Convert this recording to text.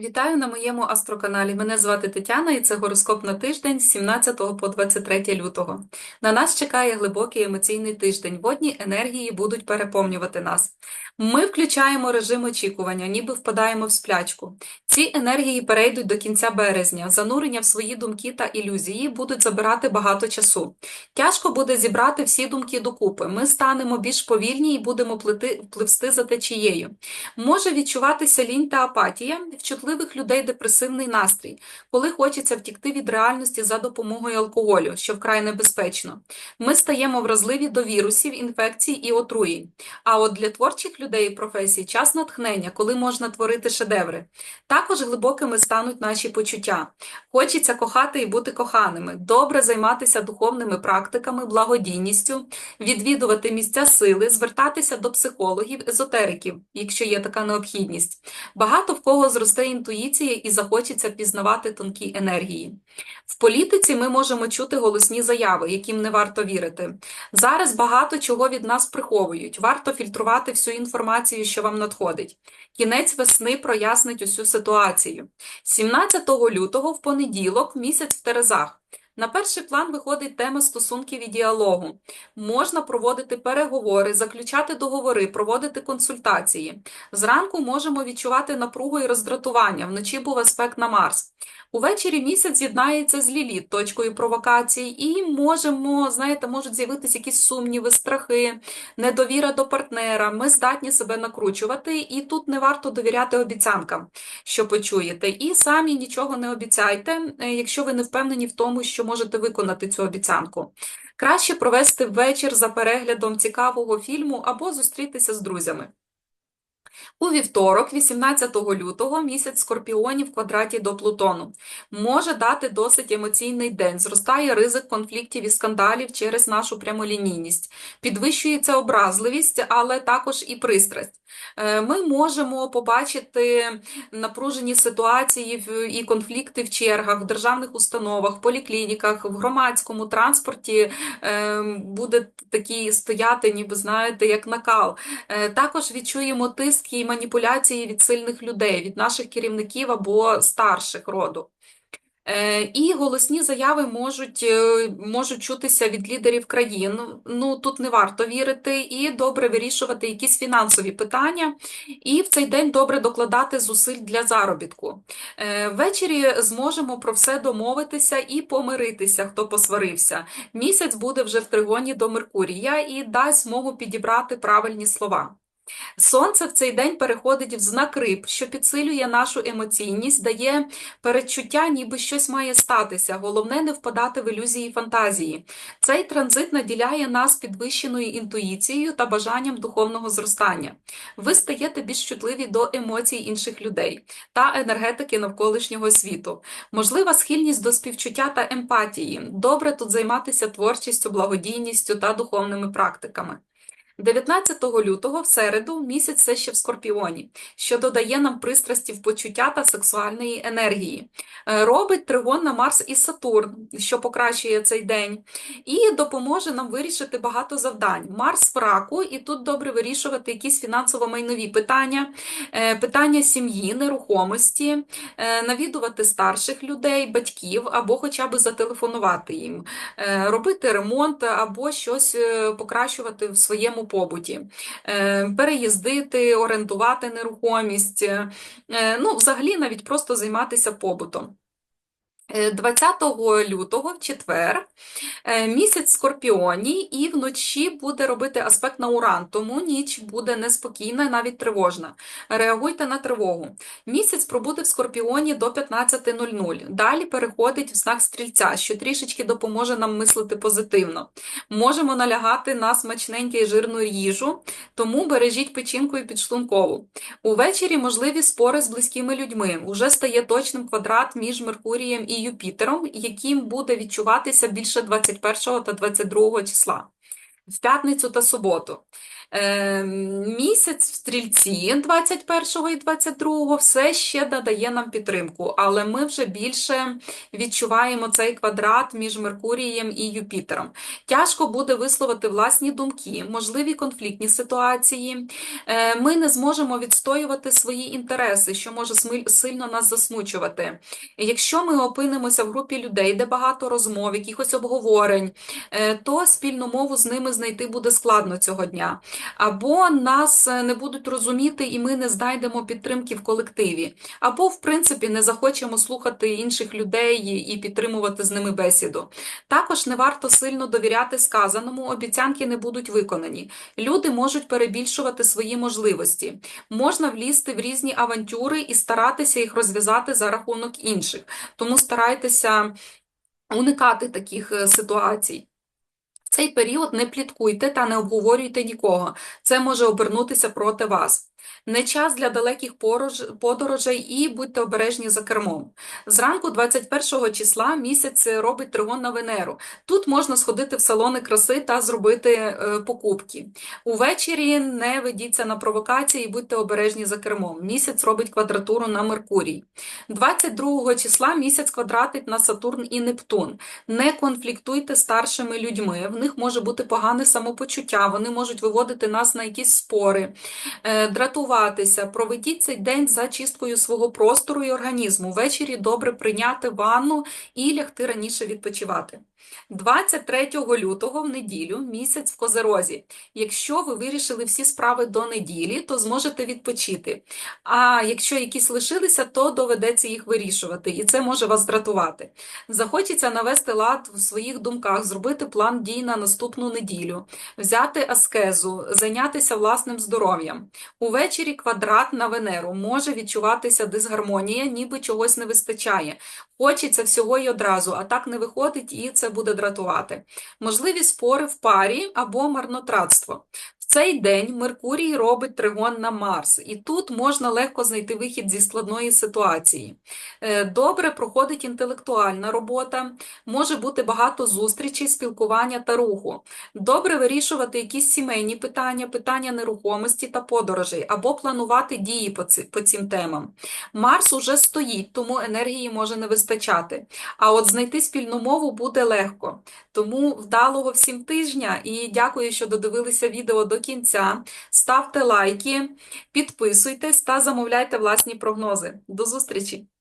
Вітаю на моєму астроканалі. Мене звати Тетяна і це гороскоп на тиждень з 17 по 23 лютого. На нас чекає глибокий емоційний тиждень. Водні енергії будуть переповнювати нас. Ми включаємо режим очікування, ніби впадаємо в сплячку. Ці енергії перейдуть до кінця березня. Занурення в свої думки та ілюзії будуть забирати багато часу. Тяжко буде зібрати всі думки докупи. Ми станемо більш повільні і будемо плити, пливсти за течією. Може відчуватися лінь та апатія, в чутливих людей депресивний настрій, коли хочеться втікти від реальності за допомогою алкоголю, що вкрай небезпечно. Ми стаємо вразливі до вірусів, інфекцій і отруєнь. А от для творчих людей і професій час натхнення, коли можна творити шедеври. Також глибокими стануть наші почуття. Хочеться кохати і бути коханими, добре займатися духовними практиками, благодійністю, відвідувати місця сили, звертатися до психологів, езотериків, якщо є така необхідність. Багато в кого зросте інтуїція і захочеться пізнавати тонкі енергії. В політиці ми можемо чути голосні заяви, яким не варто вірити. Зараз багато чого від нас приховують. Варто фільтрувати всю інформацію, що вам надходить. Кінець весни прояснить усю ситуацію. 17 лютого в понеділок місяць в Терезах. На перший план виходить тема стосунків і діалогу. Можна проводити переговори, заключати договори, проводити консультації. Зранку можемо відчувати напругу і роздратування, вночі був аспект на Марс. Увечері місяць з'єднається з Ліліт, точкою провокацій, і можемо, знаєте, можуть з'явитися якісь сумніви, страхи, недовіра до партнера. Ми здатні себе накручувати, і тут не варто довіряти обіцянкам, що почуєте. І самі нічого не обіцяйте, е, якщо ви не впевнені в тому, що можете виконати цю обіцянку. Краще провести вечір за переглядом цікавого фільму або зустрітися з друзями. У вівторок, 18 лютого, місяць Скорпіонів в квадраті до Плутону. Може дати досить емоційний день. Зростає ризик конфліктів і скандалів через нашу прямолінійність. Підвищується образливість, але також і пристрасть. Е, Ми можемо побачити напружені ситуації і конфлікти в чергах, в державних установах, в поліклініках, в громадському транспорті е, буде такий стояти, ніби знаєте, як накал. Е, Також відчуємо тиск і маніпуляції від сильних людей, від наших керівників або старших роду. Е, І голосні заяви можуть, е, можуть чутися від лідерів країн. Ну, тут не варто вірити, і добре вирішувати якісь фінансові питання, і в цей день добре докладати зусиль для заробітку. Е, Ввечері зможемо про все домовитися і помиритися, хто посварився. Місяць буде вже в тригоні до Меркурія і дасть змогу підібрати правильні слова. Сонце в цей день переходить в знак риб, що підсилює нашу емоційність, дає передчуття, ніби щось має статися. Головне не впадати в ілюзії фантазії. Цей транзит наділяє нас підвищеною інтуїцією та бажанням духовного зростання. Ви стаєте більш чутливі до емоцій інших людей та енергетики навколишнього світу. Можлива схильність до співчуття та емпатії. Добре тут займатися творчістю, благодійністю та духовними практиками. 19 лютого в середу місяць все ще в Скорпіоні, що додає нам пристрасті в почуття та сексуальної енергії. Е, Робить тригон на Марс і Сатурн, що покращує цей день, і допоможе нам вирішити багато завдань. Марс в раку, і тут добре вирішувати якісь фінансово-майнові питання, е, питання сім'ї, нерухомості, е, навідувати старших людей, батьків, або хоча б зателефонувати їм, робити ремонт або щось покращувати в своєму побуті, Е, переїздити, орендувати нерухомість, е, ну, взагалі навіть просто займатися побутом. Е, 20 лютого, в четвер, е, місяць Скорпіоні, і вночі буде робити аспект на Уран, тому ніч буде неспокійна, навіть тривожна. Реагуйте на тривогу. Місяць пробуде в Скорпіоні до 15.00. Далі переходить в знак Стрільця, що трішечки допоможе нам мислити позитивно. Можемо налягати на смачненьку і жирну їжу, тому бережіть печінку і підшлункову. Увечері можливі спори з близькими людьми. Уже стає точним квадрат між Меркурієм і Юпітером, яким буде відчуватися більше 21 та 22 числа. В п'ятницю та суботу. Е, Місяць в стрільці 21 і 22 все ще надає нам підтримку, але ми вже більше відчуваємо цей квадрат між Меркурієм і Юпітером. Тяжко буде висловити власні думки, можливі конфліктні ситуації. Е, Ми не зможемо відстоювати свої інтереси, що може сильно нас засмучувати. Якщо ми опинимося в групі людей, де багато розмов, якихось обговорень, е, то спільну мову з ними знайти буде складно цього дня. Або нас е, не будуть розуміти, і ми не знайдемо підтримки в колективі, або, в принципі, не захочемо слухати інших людей і підтримувати з ними бесіду. Також не варто сильно довіряти сказаному, обіцянки не будуть виконані. Люди можуть перебільшувати свої можливості. Можна влізти в різні авантюри і старатися їх розв'язати за рахунок інших. Тому старайтеся уникати таких е, ситуацій. Цей період не пліткуйте та не обговорюйте нікого. Це може обернутися проти вас. Не час для далеких подорожей і будьте обережні за кермом. Зранку 21 числа місяць робить тригон на Венеру. Тут можна сходити в салони краси та зробити е, покупки. Увечері не ведіться на провокації і будьте обережні за кермом. Місяць робить квадратуру на Меркурій. 22 числа місяць квадратить на Сатурн і Нептун. Не конфліктуйте старшими людьми. В них може бути погане самопочуття, вони можуть виводити нас на якісь спори, е. Проведіть цей день за чисткою свого простору і організму. Ввечері добре прийняти ванну і лягти раніше відпочивати. 23 лютого в неділю місяць в Козерозі. Якщо ви вирішили всі справи до неділі, то зможете відпочити. А якщо якісь лишилися, то доведеться їх вирішувати, і це може вас дратувати. Захочеться навести лад в своїх думках, зробити план дій на наступну неділю, взяти аскезу, зайнятися власним здоров'ям. Увечері квадрат на Венеру може відчуватися дисгармонія, ніби чогось не вистачає. Хочеться всього й одразу, а так не виходить, і це буде дратувати. Можливі спори в парі або марнотратство. В цей день Меркурій робить тригон на Марс, і тут можна легко знайти вихід зі складної ситуації. Е, Добре проходить інтелектуальна робота, може бути багато зустрічей, спілкування та руху. Добре вирішувати якісь сімейні питання, питання нерухомості та подорожей, або планувати дії по цим темам. Марс уже стоїть, тому енергії може не вистачати. А от знайти спільну мову буде легко. Тому вдалого всім тижня і дякую, що додивилися відео до кінця. Ставте лайки, підписуйтесь та замовляйте власні прогнози. До зустрічі!